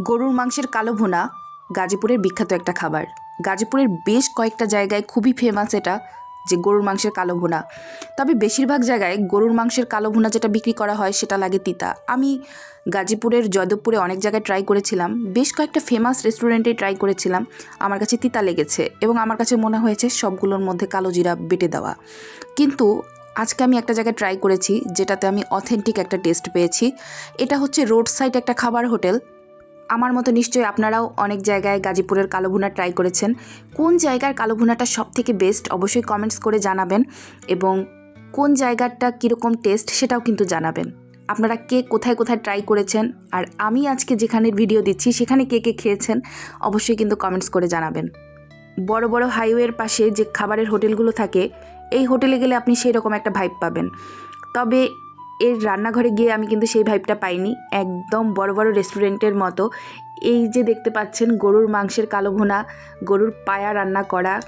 গরুর মাংসের কালো ভুনা গাজীপুরের বিখ্যাত একটা খাবার। গাজীপুরের বেশ কয়েকটা জায়গায় খুবই ফেমাস এটা যে গরুর মাংসের কালো ভুনা। তবে বেশিরভাগ জায়গায় গরুর মাংসের কালো ভুনা যেটা বিক্রি করা হয় সেটা লাগে তিতা। আমি গাজীপুরের জয়দেবপুরে অনেক জায়গায় ট্রাই করেছিলাম। বেশ কয়েকটা ফেমাস রেস্টুরেন্টে ট্রাই করেছিলাম। আমার কাছে তিতা লেগেছে এবং আমার কাছে মনে হয়েছে সবগুলোর মধ্যে কালো জিরা বেটে দেওয়া। কিন্তু আজকে আমি একটা জায়গায় ট্রাই করেছি যেটাতে আমি অথেন্টিক একটা টেস্ট পেয়েছি। এটা হচ্ছে রোড সাইড একটা খাবার হোটেল আমার মতো নিশ্চয়ই আপনারাও অনেক জায়গায় গাজীপুরের কালো ভুনা ট্রাই করেছেন। কোন জায়গার কালো ভুনাটা সব থেকে বেস্ট অবশ্যই কমেন্টস করে জানাবেন এবং কোন জায়গাটা কীরকম টেস্ট সেটাও কিন্তু জানাবেন। আপনারা কে কোথায় কোথায় ট্রাই করেছেন আর আমি আজকে যেখানে ভিডিও দিচ্ছি সেখানে কে কে খেয়েছেন অবশ্যই কিন্তু কমেন্টস করে জানাবেন। বড় বড় হাইওয়ের পাশে যে খাবারের হোটেলগুলো থাকে, এই হোটেলে গেলে আপনি সেই রকম একটা ভাইব পাবেন। তবে এর রান্নাঘরে গিয়ে আমি কিন্তু সেই ভাইবটা পাইনি। একদম বড় বড় রেস্টুরেন্টের মতো। এই যে দেখতে পাচ্ছেন, গরুর মাংসের কালো ভুনা, গরুর পায়া রান্না করা,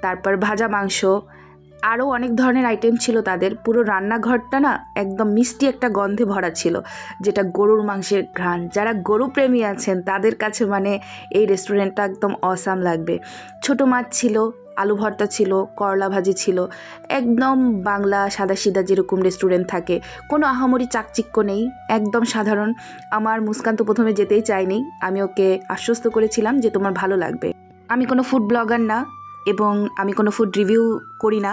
তারপর ভাজা মাংস আরও অনেক ধরনের আইটেম ছিল তাদের। পুরো রান্নাঘরটা না একদম মিষ্টি একটা গন্ধে ভরা ছিল, যেটা গরুর মাংসের ঘ্রাণ। যারা গরু প্রেমী আছেন, তাদের কাছে মানে এই রেস্টুরেন্টটা একদম অসাম লাগবে। ছোট মাছ ছিল, আলু ভর্তা ছিল, করলা ভাজি ছিল, একদম বাংলা সাদাসিধা যেরকম রেস্টুরেন্ট থাকে। কোনো আহামরি চাকচিক্য নেই, একদম সাধারণ। আমার মুস্কান তো প্রথমে যেতেই চায়নি, আমি ওকে আশ্বস্ত করেছিলাম যে তোমার ভালো লাগবে। আমি কোনো ফুড ব্লগার না এবং আমি কোনো ফুড রিভিউ করি না।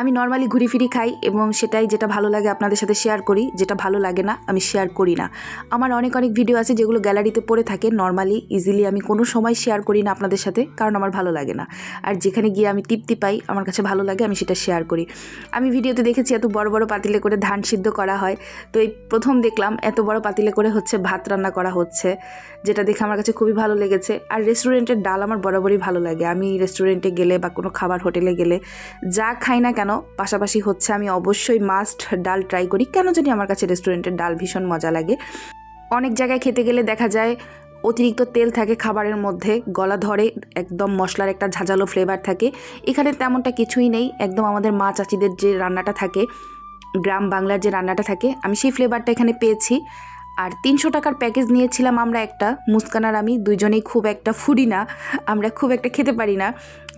আমি নর্মালি ঘুরি ফিরি খাই এবং সেটাই যেটা ভালো লাগে আপনাদের সাথে শেয়ার করি, যেটা ভালো লাগে না, আমি শেয়ার করি না। আমার অনেক অনেক ভিডিও আছে যেগুলো গ্যালারিতে পড়ে থাকে নর্মালি ইজিলি আমি কোনো সময় শেয়ার করি না আপনাদের সাথে, কারণ আমার ভালো লাগে না। আর যেখানে গিয়ে আমি তৃপ্তি পাই, আমার কাছে ভালো লাগে, আমি সেটা শেয়ার করি। আমি ভিডিওতে দেখেছি এত বড় বড় পাতিলে করে ধান সিদ্ধ করা হয়। তো এই প্রথম দেখলাম, এত বড় পাতিলে করে হচ্ছে ভাত রান্না করা হচ্ছে, যেটা দেখে আমার কাছে খুবই ভালো লেগেছে। আর রেস্টুরেন্টের ডাল আমার বরাবরই ভালো লাগে। আমি রেস্টুরেন্টে গেলে বা কোনো খাবার হোটেলে গেলে যা খাই না কেন? পাশাপাশি হচ্ছে আমি অবশ্যই মাস্ট ডাল ট্রাই করি। কেন জানি আমার কাছে রেস্টুরেন্টের ডাল ভীষণ মজা লাগে। অনেক জায়গায় খেতে গেলে দেখা যায় অতিরিক্ত তেল থাকে খাবারের মধ্যে, গলা ধরে, একদম মশলার একটা ঝাঁঝালো ফ্লেভার থাকে। এখানে তেমনটা কিছুই নেই, একদম আমাদের মা চাচিদের যে রান্নাটা থাকে, গ্রাম বাংলার যে রান্নাটা থাকে, আমি সেই ফ্লেভারটা এখানে পেয়েছি। আর তিনশো টাকার প্যাকেজ নিয়েছিলাম আমরা একটা, মুস্কান আর আমি দুজনেই খুব একটা ফুডি না, আমরা খুব একটা খেতে পারি না।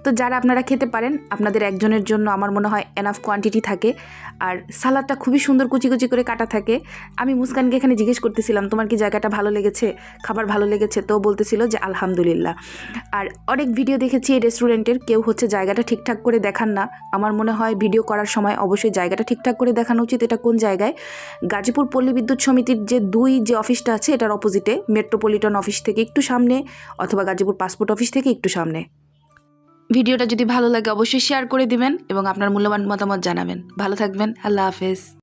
তো যারা আপনারা খেতে পারেন, আপনাদের একজনের জন্য আমার মনে হয় এনাফ কোয়ান্টিটি থাকে। আর সালাদটা খুবই সুন্দর কুচি কুচি করে কাটা থাকে। আমি মুস্কানকে এখানে জিজ্ঞেস করতেছিলাম, তোমার কি জায়গাটা ভালো লেগেছে? খাবার ভালো লেগেছে? তো বলতেছিল যে, আলহামদুলিল্লাহ। আর অনেক ভিডিও দেখেছি এই রেস্টুরেন্টের কেউ হচ্ছে জায়গাটা ঠিকঠাক করে দেখান না। আমার মনে হয় ভিডিও করার সময় অবশ্যই জায়গাটা ঠিকঠাক করে দেখানো উচিত। এটা কোন জায়গায়? গাজীপুর পল্লী বিদ্যুৎ সমিতির যে দুই যে অফিসটা আছে, এটার অপোজিটে মেট্রোপলিটন অফিস থেকে একটু সামনে, অথবা গাজীপুর পাসপোর্ট অফিস থেকে একটু সামনে। ভিডিওটা যদি ভালো লাগে অবশ্যই শেয়ার করে দিবেন এবং আপনার মূল্যবান মতামত জানাবেন। ভালো থাকবেন। আল্লাহ হাফেজ।